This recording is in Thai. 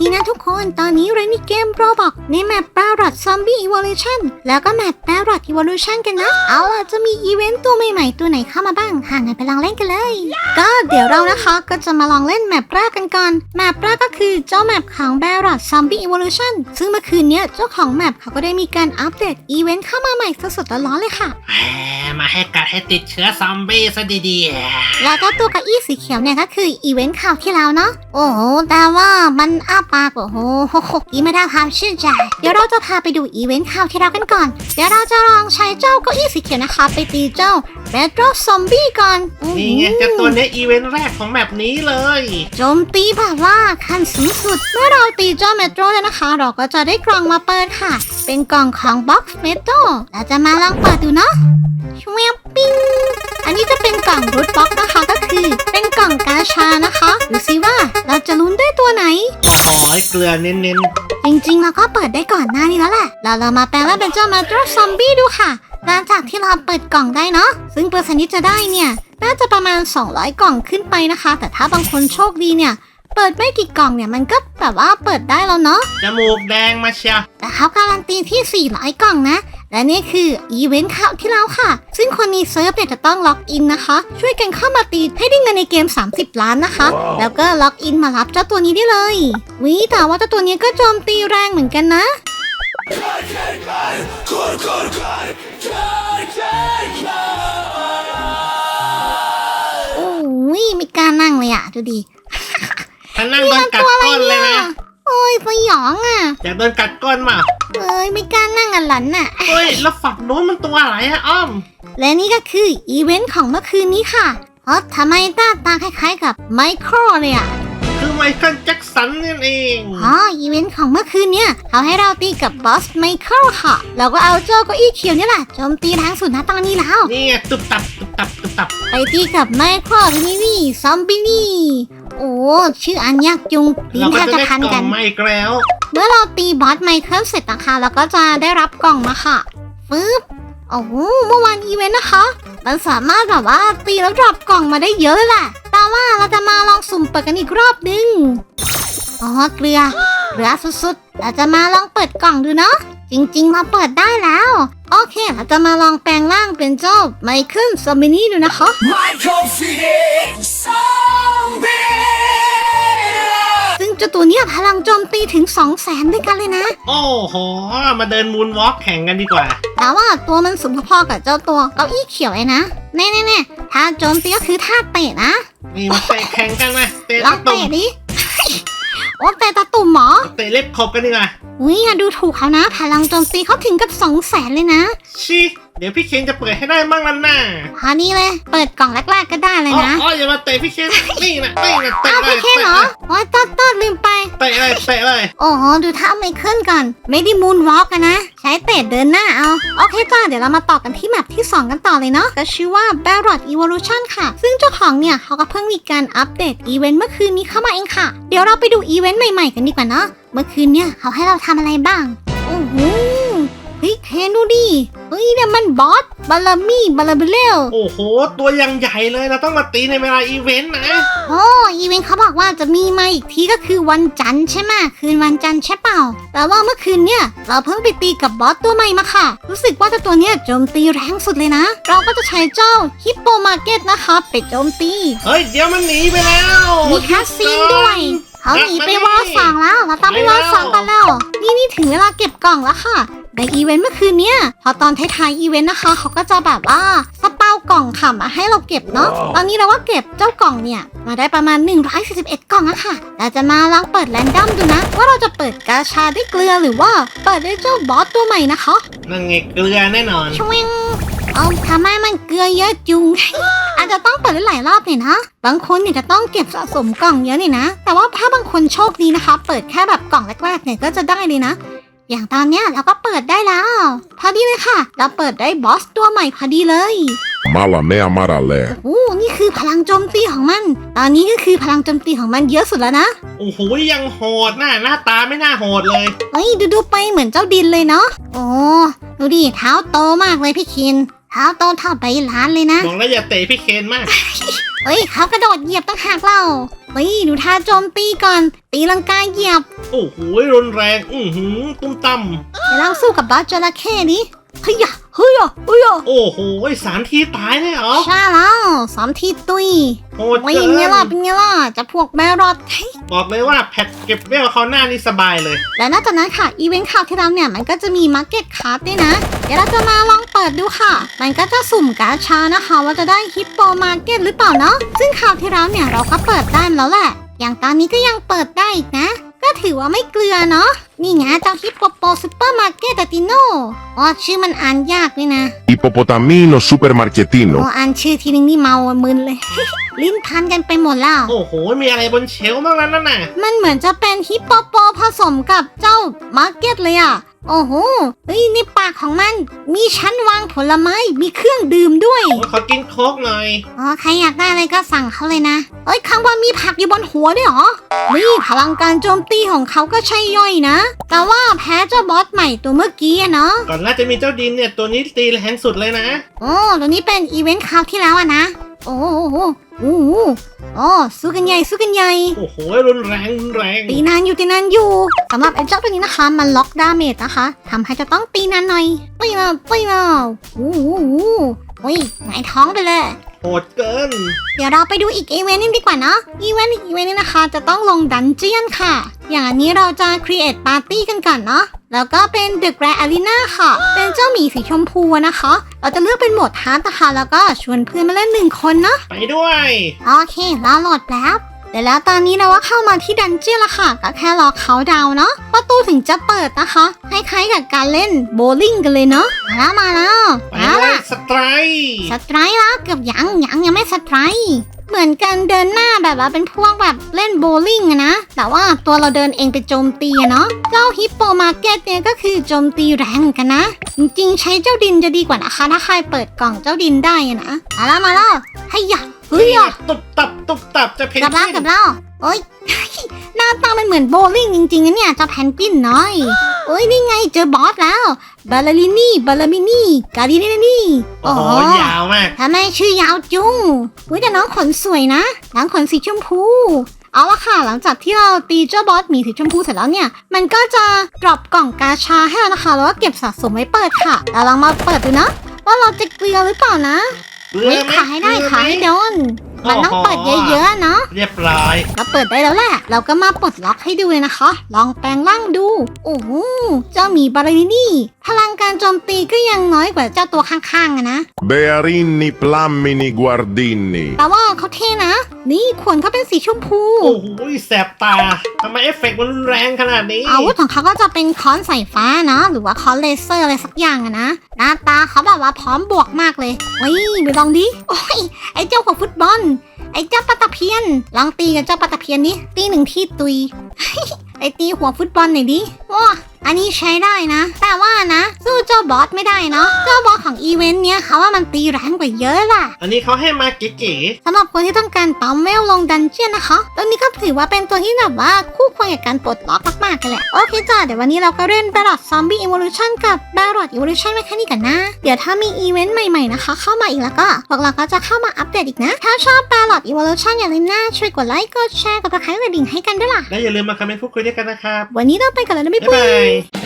ดีนะทุกคน ตอนนี้เรามีเกมโรบอกในแมป b a r r o t Zombie Evolution แล้วก็แมป b a r r o t Evolution กันนะ เอาล่ะจะมีอีเวนต์ตัวใหม่ๆ ตัวไหนเข้ามาบ้างห่างกันไปลองเล่นกันเลย ก็เดี๋ยวเรานะคะก็จะมาลองเล่นแมปแรกกันก่อน แมปแรกก็คือเจ้าแมปของ b a r r o t Zombie Evolution ซึ่งเมื่อคืนเนี้ยเจ้าของแมปเขาก็ได้มีการอัปเดตอีเวนต์เข้ามาใหม่สดๆร้อนๆเลยค่ะแหมมาให้กัดให้ติดเชื้อซอมบี้ซะดีๆแล้วก็ตัวเก้าอี้สีเขียวเนี่ยก็คืออีเวนต์ข่าวที่แล้วเนาะโอ้โหแต่ว่ามันอ้าปากโอ้โหโหโหอีไม่ได้ความชื่นใจ เดี๋ยวเราจะพาไปดูอีเวนต์ข่าวที่แล้วกันก่อน เดี๋ยวเราจะลองใช้เจ้าเก้าอี้สีเขียวนะคะ ไปตีเจ้าเ e โ r o ซอมบี้ก่อนอื้อหือนี่ไงเจะตัวเนี้ยอีเวนต์แรกของแบบนี้เลยโจมตีแบบว่าขั้นสูงสุด เมื่อเราตีเจ้าเมโทรแล้วนะคะ เราก็จะได้กล่องมาเปิดค่ะ เป็นกล่องของบ็อกซ์เมโทรเราจะมาลองเปิดดูเนาะชวบปิ้ง อันนี้จะเป็นกล่องรูทบ็อกนะคะก็คือ เป็นกล่องกาชานะคะดูสิว่าเราจะลุ้นได้ตัวไหน โอ้โหเกลือเน้นจริงๆเราก็เปิดได้ก่อนหน้านี้แล้วแหละ เราเรามาแปลงร่างเป็นเจ้ามาตรซอมบี้ดูค่ะ หลังจากที่เราเปิดกล่องได้เนาะ ซึ่งเปอร์เซ็นต์ที่จะได้เนี่ย น่าจะประมาณ 200 กล่องขึ้นไปนะคะ แต่ถ้าบางคนโชคดีเนี่ย เปิดไม่กี่กล่องเนี่ยมันก็แบบว่าเปิดได้แล้วเนาะ ๆจมูกแดงมาเชียว แต่เขาการันตีที่ 400 กล่องนะ และนี่คืออีเวนต์ข่าวที่แล้วค่ะ ซึ่งคนในเซิร์ฟเนี่ยจะต้องล็อกอินนะคะ ช่วยกันเข้ามาตีให้ได้เงินในเกม 30 ล้านนะคะ แล้วก็ล็อกอินมารับเจ้าตัวนี้ได้เลยวิแต่ว่าเจ้าตัวนี้ก็โจมตีแรงเหมือนกันนะโอ้ยไม่กล้านั่งเลยอะดูดิถ้านั่งโดนกัดตัวอะไรก้นเลยเนี่ยนะโอ้ยสยองอะอยากโดนกัดก้นมา เอ้ยไม่กล้านั่งอะหลันน่ะ เฮ้ยแล้วฝักโน้นมันตัวอะไรอะอ้อม และนี่ก็คืออีเวนต์ของเมื่อคืนนี้ค่ะเพราะทำไมหน้าตาคล้ายๆกับไมโครเลยอะคือไมเคิลแจ็คสันนั่นเอง อ๋ออีเวนต์ของเมื่อคืนเนี่ยเขาให้เราตีกับบอสไมเคิลค่ะ เราก็เอาเจ้าเก็อี้เขียวนี่แหละโจมตีแรงสุดนะตอนนี้แล้ว นี่ไงตุบตับตุบตับตุบตับ ไปตีกับไมโครนี่นี่ซอมบี้นี่ โอ้ชื่ออันยากจุงลิ้เรานแทก็บจะจะได้พันกล่กัองนมาอีกแล้ว เมื่อเราตีบอสไมเคิลเสร็จนะคะเราก็จะได้รับกล่องมาค่ะปึ๊บโอ้โหเมื่อวานอีเวนต์นะคะมันสามารถแบบว่าตีแล้วดรอปกล่องมาได้เยอะเลยแหละแต่ว่าเราจะมาลองสุ่มเปิดกันอีกรอบนึงอ๋อเกลือเกลือสุดๆเราจะมาลองเปิดกล่องดูเนาะ จริงๆ เราเปิดได้แล้ว โอเคเราจะมาลองแปลงร่างเป็นเจ้าไมเคิลซอมบินี่ดูนะคะ Michael Phoenix Zombie ซึ่งเจ้าตัวเนี้ยพลังโจมตีถึง 2 0 0แสนด้วยกันเลยนะ โอ้โห มาเดินมูนวอล์กแข่งกันดีกว่า แต่ว่าตัวมันสูงพอๆกับเจ้าตัวเก้าอี้เขียวเลยนะ แน่ๆๆถ้าโจมตีก็คือท่าเตะนะ นี่มาเตะแข่งกันนะเตะลองตุ่มเตะดิ โอ้เตะตะตุ่มเหมอเตะเล็บขบกันดีกว่า อุ้ยอย่าดูถูกเขานะ พลังโจมตีเขาถึงกับ2 0 0แสนเลยนะ ชิเดี๋ยวพี่เคนจะเปิดให้ได้มั่งแล้วน่ะพอนี้เลย เปิดกล่องแรกๆก็ได้เลยอ๋อนะอ๋ออย่ามาเตะพี่เคนนี่นะนี่นะเตะอ้าวเลพี่ยเคนเหรอโอ้ยตัดตัดลืมไป เตะเลยเตะเลย โอ้โหดูท่าไม่ขึ้นก่อน ไม่ได้มูนวอล์กอะนะ ใช้เตะเดินหน้าเอา โอเคจ้าเดี๋ยวเรามาต่อกันที่แมปที่ 2 กันต่อเลยเนาะก็ชื่อว่า b a r r o t Evolution ค่ะ ซึ่งเจ้าของเนี่ยเขาก็เพิ่งมีการอัปเดตอีเวนต์เมื่อคืนนี้เข้ามาเองค่ะ เดี๋ยวเราไปดูอีเวนต์ใหม่ๆกันดีกว่าเนาะเมื่อคืนเนี่ยเขาให้เราทำอะไรบ้างโอ้โห เฮ้ยเคนดูดิเฮ้ยเนี่ยมันบอสบาลามี่บาลาเบเลลโอ้โห ตัวยังใหญ่เลยเราต้องมาตีในเวลาอีเวนต์นะ โอ้อีเวนต์เขาบอกว่าจะมีมาอีกทีก็คือวันจันทร์ใช่ไหมคืนวันจันทร์ใช่เปล่าแต่ว่าเมื่อคืนเนี่ย เราเพิ่งไปตีกับบอสตัวใหม่มาค่ะ รู้สึกว่าเจ้าตัวเนี้ยโจมตีแรงสุดเลยนะ เราก็จะใช้เจ้าฮิปโปมาร์เก็ตนะคะไปโจมตี เฮ้ยเดี๋ยวมันหนีไปแล้วมีคัสซีนด้วยเขาหนีไปวอลสองแล้วเราต้องไปวอลสองกันแล้ว นี่นี่ถึงเวลาเก็บกล่องแล้วค่ะ ในอีเวนต์เมื่อคืนเนี่ยพอตอนท้ายๆอีเวนต์นะคะเขาก็จะแบบว่าสเปากล่องค่ะมาให้เราเก็บเนาะตอนนี้เราก็เก็บเจ้ากล่องเนี่ยมาได้ประมาณ 141 กล่องอะค่ะเราจะมาลองเปิดแรนดอมดูนะ ว่าเราจะเปิดกาชาได้เกลือหรือว่าเปิดได้เจ้าบอสตัวใหม่นะคะนั่นไงเกลือแน่นอนชวิงเอาทำไมมันเกลือเยอะจุง อาจจะต้องเปิดหลายๆรอบเลยนะ บางคนเนี่ยจะต้องเก็บสะสมกล่องเยอะเลยนะ แต่ว่าถ้าบางคนโชคดีนะคะ เปิดแค่แบบกล่องแรกๆเนี่ยก็จะได้เลยนะ อย่างตอนเนี้ยเราก็เปิดได้แล้ว พอดีเลยค่ะ เราเปิดได้บอสตัวใหม่พอดีเลย Malamé amaralé. โอ้นี่คือพลังโจมตีของมัน ตอนนี้ก็คือพลังโจมตีของมันเยอะสุดแล้วนะ โอ้โหยังโหดน่ะหน้าตาไม่น่าโหดเลยเฮ้ยดูดูๆไปเหมือนเจ้าดินเลยเนาะ โอ้ดูดิเท้าโตมากเลยพี่คิน เท้าโตเท่าใบล้านเลยนะ บอกแล้วอย่าเตะพี่เคนมาก เอ้ยเขากระโดดเหยียบตั้งหากเราเฮ้ยดูท่าโจมตีก่อน ตีลังกาเหยียบ โอ้โหรุนแรง อือหือตุ้มตั้มเดี๋ยวเราสู้กับบอสจระเข้นี้ เฮ้ยอะเฮ้ยอะเฮ้ยอะโอ้โหสามทีตายเลยเหรอ ใช่แล้วสามทีตุยโหดไม่เกิเป็นไงล่ะนเป็นไงล่ะจะพวกแมรอดเฮ้ยบอกเลยว่าแพทเก็บเวลเขาหน้านี่สบายเลย และนอกจากนั้นค่ะ อีเวนต์ข่าวที่แล้วเนี่ยมันก็จะมีมาร์เก็ตคาร์ดด้วยนะ เดี๋ยวเราจะมาลองเปิดดูค่ะ มันก็จะสุ่มการ์ดชานะคะ ว่าจะได้ฮิปโปมาร์เก็ตหรือเปล่าเนาะซึ่งข่าวที่แล้วเนี่ยเราก็เปิดได้มาแล้วแหละ อย่างตอนนี้ก็ยังเปิดได้อีกนะ ก็ถือว่าไม่เกลือเนาะ นี่ไงเจ้าฮิปโปโปซูเปอร์มาร์เก็ตติโนอ๋อชื่อมันอ่านยากด้วยนะ Hippopotamino โอ้ supermarketino. อ่านชื่อทีนึงนี่เมามึนเลย ลิ้นพันกันไปหมดแล้ว โอ้โห มีอะไรบนเชลฟ์บ้างนั้นน่ะ มันเหมือนจะเป็นฮิปโปโปผสมกับเจ้ามาร์เก็ตเลยอะ โอ้โหเฮ้ยในปากของมัน มีชั้นวางผลไม้ มีเครื่องดื่มด้วย โอ้ยขอกินโค้กหน่อย อ๋อ ใครอยากได้อะไรก็สั่งเขาเลยนะ เอ้ยข้างบนมีผักอยู่บนหัวด้วยเหรอ นี่พลังการโจมตีของเขาก็ใช่ย่อยนะ แต่ว่าแพ้เจ้าบอสใหม่ตัวเมื่อกี้อะเนาะ ก่อนหน้าจะมีเจ้าดินเนี่ยตัวนี้ตีแรงสุดเลยนะ โอ้ ตัวนี้เป็นอีเวนต์คราวที่แล้วอะนะ โอ้โหโอ้โหโอ้สู้กันใหญ่สู้กันใหญ่ โอ้โหรุนแรงรุนแรงตีนานอยู่ตีนานอยู่สำหรับไอ้เจ้าตัวนี้นะคะมันล็อกดาเมจนะคะทำให้จะต้องตีนานหน่อยตีนะตีนะโอ้โหโอ้ยหงายท้องไปเลย โหดเกิน เดี๋ยวเราไปดูอีกอีเวนต์นึงดีกว่าเนาะ อีเวนต์อีกอีเวนต์นึงนะคะ จะต้องลงดันเจียนค่ะ อย่างอันนี้เราจะ create party กันก่อนเนาะ แล้วก็เป็น The Grand Arena ค่ะ เป็นเจ้าหมีสีชมพูนะคะ เราจะเลือกเป็นโหมดฮาร์ดนะคะ แล้วก็ชวนเพื่อนมาเล่นหนึ่งคนเนาะ ไปด้วย โอเคเราโหลดแล้วเดี๋ยวแล้วตอนนี้เราก็เข้ามาที่ดันเจียนและค่ะ ก็แค่รอเขาดาวน์เนาะประตูถึงจะเปิดนะคะคล้ายๆกับการเล่นโบว์ลิ่งกันเลยเนาะมาแล้วมาแล้ว ไปเอาด้วยล่ะ สไตรค์สไตรค์แล้วเกือบยังยังยังไม่สไตรค์เหมือนกันเดินหน้าแบบว่าเป็นพวกแบบเล่นโบว์ลิ่งอะนะ แต่ว่าตัวเราเดินเองไปโจมตีอะเนาะเจ้าฮิปโปมาร์เก็ตเนี่ยก็คือโจมตีแรงเหมือนกันนะ จริงๆ ใช้เจ้าดินจะดีกว่านะคะ ถ้าใครเปิดกล่องเจ้าดินได้อะนะมาแล้วมาแล้วให้ยะเฮ้ยอะตุบตับตุบตับจะเพนกลับแล้วกวินกลับแล้วโอ๊ยหน้าตามันเหมือนโบว์ลิ่งจริงๆนะเนี่ยเจ้าแพนกวินน้อยโอ้ยนี่ไงเจอบอสแล้ว บาลาลินี่ บาลามินี่ กาลิเนนี่โอ้โหยาวมากทำไมชื่อยาวจุงอุ้ยแต่น้องขนสวยนะน้องขนสีชมพูเอาละค่ะ หลังจากที่เราตีเจ้าบอสหมีสีชมพูเสร็จแล้วเนี่ย มันก็จะดรอปกล่องกาชาให้เรานะคะ แล้วก็เก็บสะสมไว้เปิดค่ะ เราลองมาเปิดดูนะ ว่าเราจะเกลือหรือเปล่านะเบื่เฮ้อยไหมขายได้เบื่อหมขายให้โดน มันต้องเปิดเยอะๆเนาะ เรียบร้อยเราเปิดได้แล้วแหละ เราก็มาปลดล็อกให้ดูเลยนะคะ ลองแปลงร่างดู โอ้โห เจ้าหมีบาลารินี่พลังการโจมตีก็ยังน้อยกว่าเจ้าตัวข้างๆอะนะ Bearini plammini guardini. แต่ว่าเขาเท่นะ นี่ขนเขาเป็นสีชมพู โอ้โหแสบตาทำไมเอฟเฟกต์มันรุนแรงขนาดนี้ อาวุธของเขาก็จะเป็นค้อนสายฟ้านะ หรือว่าค้อนเลเซอร์อะไรสักอย่างอะนะ หน้าตาเขาแบบว่าพร้อมบวกมากเลยเฮ้ยไปลองดิ โอ้ย ไอ้เจ้าของฟุตบอล ไอ้เจ้าปลาตะเพียน ลองตีกับเจ้าปลาตะเพียนดิตีหนึ่งที่ตุย ไอ้ตีหัวฟุตบอลหน่อยดิว้า อันนี้ใช้ได้นะ แต่ว่านะสู้เจ้าบอสไม่ได้เนาะเจ้าบอสของอีเวนต์เนี้ยเขาว่ามันตีแรงกว่าเยอะล่ะ อันนี้เขาให้มาเก๋สำหรับคนที่ต้องการปั๊มเวลลงดันเจียนนะคะ ตัวนี้ก็ถือว่าเป็นตัวที่แบบว่าคู่ควรกับการปลดล็อกมากๆกันแหละ โอเคจ้าเดี๋ยววันนี้เราก็เล่น b a r o t Zombie Evolution กับ b a r o t Evolution Mechanic กันนะ เดี๋ยวถ้ามีอีเวนต์ใหม่ๆนะคะ เข้ามาอีกแล้วก็พวกเราก็จะเข้ามาอัปเดตอีกนะ ถ้าชอบ b a r o t Evolution อย่าลืมนะช่วยกดไลค์กดแชร์กดติดตามกระดิ่งให้กันด้วยล่ะๆและอย่าลืมมาคอมเมนต์พูดคุยด้วยกันนะครับวันนี้เราไปกันแล้วนะบ๊ายบ๊ายบาบาย ย Bye.